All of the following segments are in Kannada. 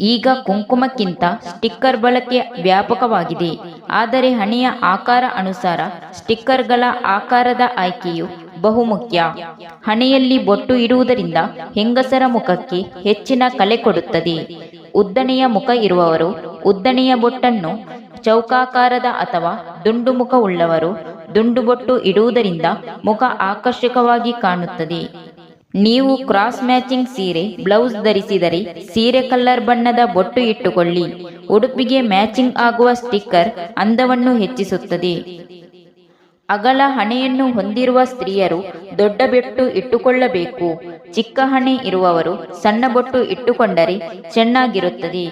ಈಗ ಕುಂಕುಮಕ್ಕಿಂತ ಸ್ಟಿಕ್ಕರ್ ಬಳಕೆ ವ್ಯಾಪಕವಾಗಿದೆ. ಆದರೆ ಹಣೆಯ ಆಕಾರ ಅನುಸಾರ ಸ್ಟಿಕ್ಕರ್ಗಳ ಆಕಾರದ ಆಯ್ಕೆಯು ಬಹುಮುಖ್ಯ. ಹಣೆಯಲ್ಲಿ ಬೊಟ್ಟು ಇಡುವುದರಿಂದ ಹೆಂಗಸರ ಮುಖಕ್ಕೆ ಹೆಚ್ಚಿನ ಕಲೆ ಕೊಡುತ್ತದೆ. ಉದ್ದನೆಯ ಮುಖ ಇರುವವರು ಉದ್ದನೆಯ ಬೊಟ್ಟನ್ನು ಚೌಕಾಕಾರದ ಅಥವಾ ದುಂಡು ಮುಖವುಳ್ಳವರು ದುಂಡು ಬೊಟ್ಟು ಇಡುವುದರಿಂದ ಮುಖ ಆಕರ್ಷಕವಾಗಿ ಕಾಣುತ್ತದೆ. ನೀವು ಕ್ರಾಸ್ ಮ್ಯಾಚಿಂಗ್ ಸೀರೆ ಬ್ಲೌಸ್ ಧರಿಸಿದರೆ ಸೀರೆ ಕಲ್ಲರ್ ಬಣ್ಣದ ಬೊಟ್ಟು ಇಟ್ಟುಕೊಳ್ಳಿ. ಉಡುಪಿಗೆ ಮ್ಯಾಚಿಂಗ್ ಆಗುವ ಸ್ಟಿಕ್ಕರ್ ಅಂದವನ್ನು ಹೆಚ್ಚಿಸುತ್ತದೆ. ಅಗಲ ಹಣೆಯನ್ನು ಹೊಂದಿರುವ ಸ್ತ್ರೀಯರು ದೊಡ್ಡ ಬೆಟ್ಟು ಇಟ್ಟುಕೊಳ್ಳಬೇಕು. ಚಿಕ್ಕ ಹಣೆ ಇರುವವರು ಸಣ್ಣ ಬೊಟ್ಟು ಇಟ್ಟುಕೊಂಡರೆ ಚೆನ್ನಾಗಿರುತ್ತದೆ.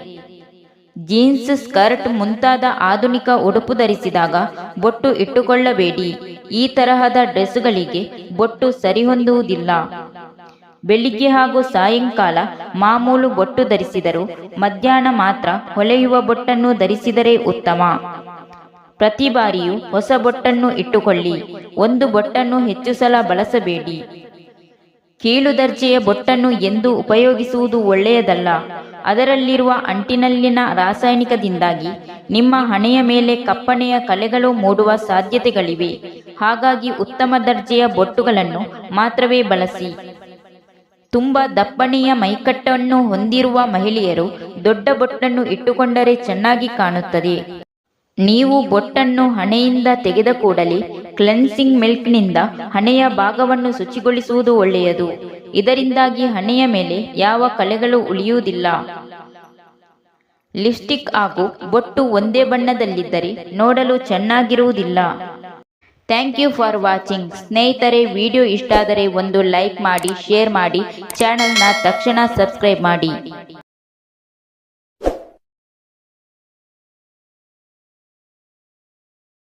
ಜೀನ್ಸ್, ಸ್ಕರ್ಟ್ ಮುಂತಾದ ಆಧುನಿಕ ಉಡುಪು ಧರಿಸಿದಾಗ ಬೊಟ್ಟು ಇಟ್ಟುಕೊಳ್ಳಬೇಡಿ. ಈ ತರಹದ ಡ್ರೆಸ್ಗಳಿಗೆ ಬೊಟ್ಟು ಸರಿಹೊಂದುವುದಿಲ್ಲ. ಬೆಳಿಗ್ಗೆ ಹಾಗೂ ಸಾಯಂಕಾಲ ಮಾಮೂಲು ಬೊಟ್ಟು ಧರಿಸಿದರು. ಮಧ್ಯಾಹ್ನ ಮಾತ್ರ ಹೊಳೆಯುವ ಬೊಟ್ಟನ್ನು ಧರಿಸಿದರೆ ಉತ್ತಮ. ಪ್ರತಿ ಬಾರಿಯೂ ಹೊಸ ಬೊಟ್ಟನ್ನು ಇಟ್ಟುಕೊಳ್ಳಿ. ಒಂದು ಬೊಟ್ಟನ್ನು ಹೆಚ್ಚು ಸಲ ಬಳಸಬೇಡಿ. ಕೀಳು ದರ್ಜೆಯ ಬೊಟ್ಟನ್ನು ಎಂದು ಉಪಯೋಗಿಸುವುದು ಒಳ್ಳೆಯದಲ್ಲ. ಅದರಲ್ಲಿರುವ ಅಂಟಿನಲ್ಲಿನ ರಾಸಾಯನಿಕದಿಂದಾಗಿ ನಿಮ್ಮ ಹಣೆಯ ಮೇಲೆ ಕಪ್ಪಣೆಯ ಕಲೆಗಳು ಮೂಡುವ ಸಾಧ್ಯತೆಗಳಿವೆ. ಹಾಗಾಗಿ ಉತ್ತಮ ದರ್ಜೆಯ ಬೊಟ್ಟುಗಳನ್ನು ಮಾತ್ರವೇ ಬಳಸಿ. ತುಂಬ ದಪ್ಪಣೆಯ ಮೈಕಟ್ಟನ್ನು ಹೊಂದಿರುವ ಮಹಿಳೆಯರು ದೊಡ್ಡ ಬೊಟ್ಟನ್ನು ಇಟ್ಟುಕೊಂಡರೆ ಚೆನ್ನಾಗಿ ಕಾಣುತ್ತದೆ. ನೀವು ಬೊಟ್ಟನ್ನು ಹಣೆಯಿಂದ ತೆಗೆದ ಕೂಡಲೇ ಕ್ಲೆನ್ಸಿಂಗ್ ಮಿಲ್ಕ್ನಿಂದ ಹಣೆಯ ಭಾಗವನ್ನು ಶುಚಿಗೊಳಿಸುವುದು ಒಳ್ಳೆಯದು. ಇದರಿಂದಾಗಿ ಹಣೆಯ ಮೇಲೆ ಯಾವ ಕಲೆಗಳು ಉಳಿಯುವುದಿಲ್ಲ. ಲಿಪ್ಸ್ಟಿಕ್ ಹಾಗೂ ಬೊಟ್ಟು ಒಂದೇ ಬಣ್ಣದಲ್ಲಿದ್ದರೆ ನೋಡಲು ಚೆನ್ನಾಗಿರುವುದಿಲ್ಲ. ಥ್ಯಾಂಕ್ ಯು ಫಾರ್ ವಾಚಿಂಗ್ ಸ್ನೇಹಿತರೆ ವಿಡಿಯೋ ಇಷ್ಟಾದರೆ ಒಂದು ಲೈಕ್ ಮಾಡಿ ಶೇರ್ ಮಾಡಿ ಚಾನಲ್ನ ತಕ್ಷಣ ಸಬ್ಸ್ಕ್ರೈಬ್ ಮಾಡಿ.